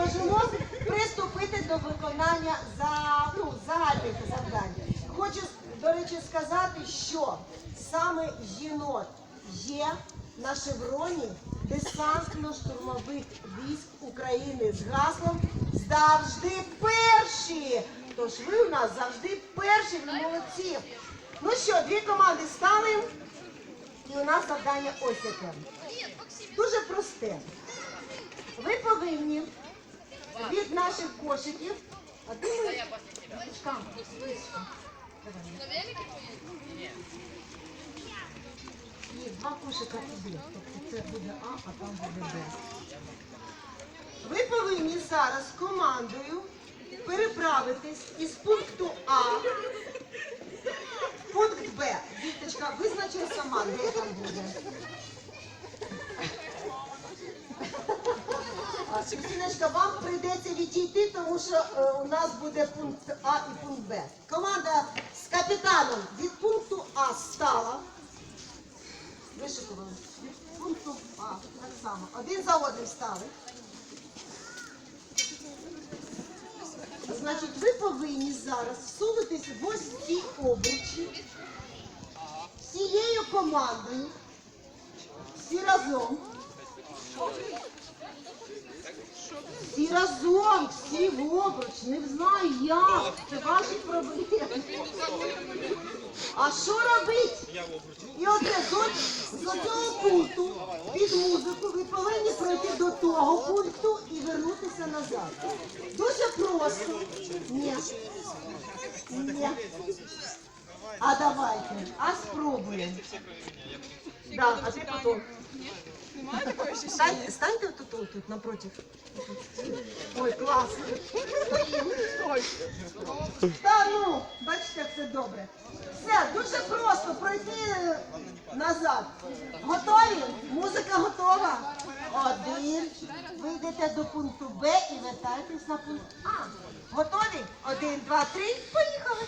Можемо приступити до виконання ну, загальних завдань. Хочу, до речі, сказати, що саме єнот є на шевроні десантно-штурмових військ України з гаслом завжди перші. Тож ви у нас завжди перші, ви молодці. Ну що, дві команди стали, і у нас завдання ось яке. Дуже просте. Ви повинні від наших кошиків. А ти ми- дочка. Два кошика туди. Тобто це буде А, а там буде Б. Ви повинні зараз командою переправитись із пункту А в пункт Б. Діточка, визначай сама, де там буде. А, вам прийдеться відійти, тому що е, у нас буде пункт А і пункт Б. Команда з капітаном від пункту А стала. Вишикували. Від пункту А, так само. Один за одним стали. Значить, ви повинні зараз всунутися в ось ці обручі всією командою. Всі разом. Разом, всі в обруч. Не знаю як. Це ваші проблеми. А що робити? І оце з, з цього пункту під музику ви повинні пройти до того пункту і вернутися назад. Дуже просто. Ні. Ні. А давайте. А спробуємо. Да, а ти потім. Стань, станьте тут, тут, тут напротив. Ой, клас. Та ну, бачите, все добре. Все, дуже просто пройти назад. Готові? Музика готова. Один. Ви йдете до пункту Б і вертаєтесь на пункт А. Готові? Один, два, три. Поїхали.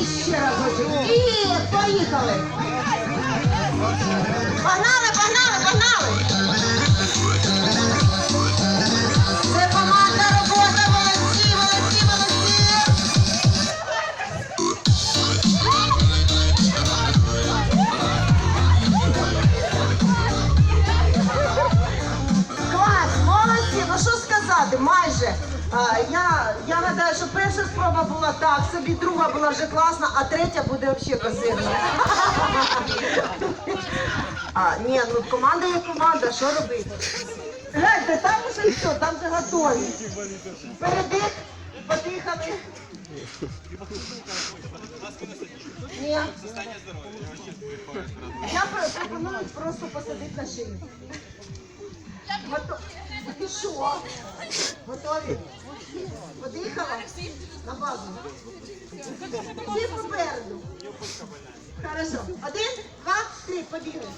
І ще разочок. І поїхали. Погнали, погнали, погнали. Я гадаю, що перша спроба була так, собі друга була вже класна, а третя буде взагалі козирна. А, ні, ну команда є команда, що робити? Гляньте, там уже все, там вже готові. Передих, подихали. Ні. Я пропоную просто посадити на шию. Гото- Ти що? Готові? Подихала? На базу. Всі попереду. Хорошо. Один, два, три, побігли.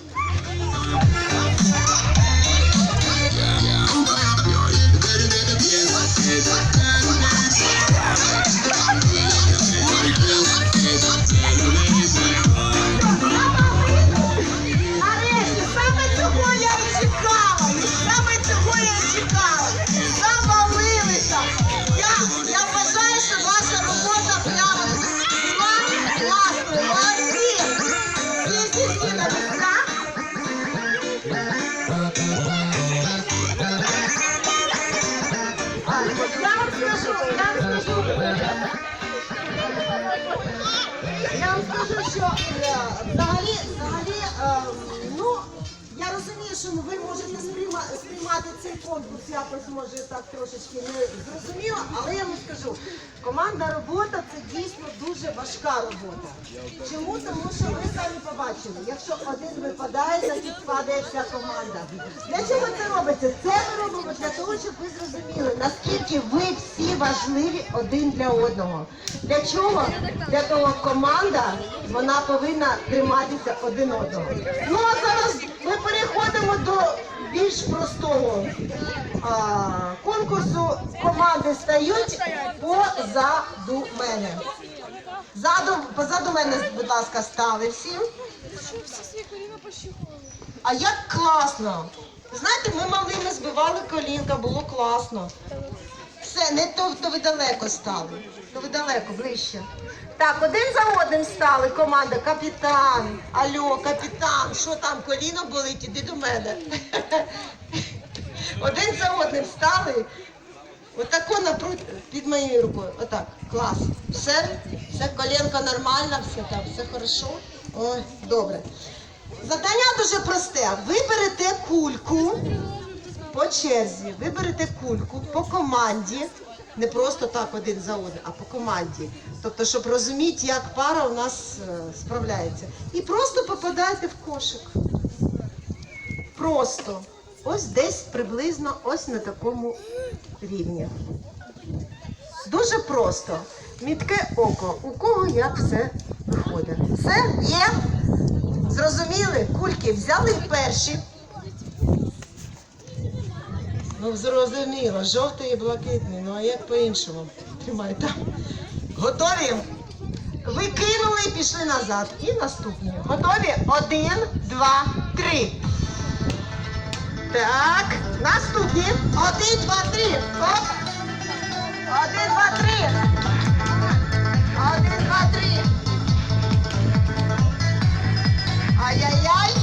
Я вам скажу, що е, взагалі, взагалі, е, ну, я розумію, що ви можете сприймати цей конкурс якось може так трошечки не зрозуміло, але я вам скажу, командна робота це дійсно дуже важка робота. Чому? Тому що ви самі побачили, якщо один випадає, значить падає вся команда. Для чого це робиться? Це ми робимо для того, щоб ви зрозуміли, наскільки ви всі важливі один для одного. Для чого? Для того команда вона повинна триматися один одного. Ну а зараз ми переходимо до більш простого а, конкурсу. Команди стають позаду мене. Заду, позаду мене, будь ласка, стали всі. А як класно! Знаєте, ми малими збивали колінка, було класно. Все, не то, то ви далеко стали. То ви далеко, ближче. Так, один за одним стали команда. Капітан. Алло, капітан, що там, коліно болить, іди до мене. Один за одним стали. Отако напрут під моєю рукою. Отак. Клас. Все, все коленка нормально, все так, все хорошо. Ой, добре. Завдання дуже просте. Ви берете кульку по черзі, ви берете кульку по команді. Не просто так один за одним, а по команді. Тобто, щоб розуміти, як пара у нас е, справляється. І просто попадаєте в кошик. Просто. Ось десь приблизно ось на такому рівні. Дуже просто. Мітке око. У кого як все виходить. Все є? Зрозуміли? Кульки взяли перші. Ну, зрозуміло, жовтий і блакитний, ну а як по-іншому? Тримай там. Готові? Викинули і пішли назад. І наступні. Готові? Один, два, три. Так. Наступні. Один, два, три. Оп. Один, два, три. Один, два, три. Ай-яй-яй.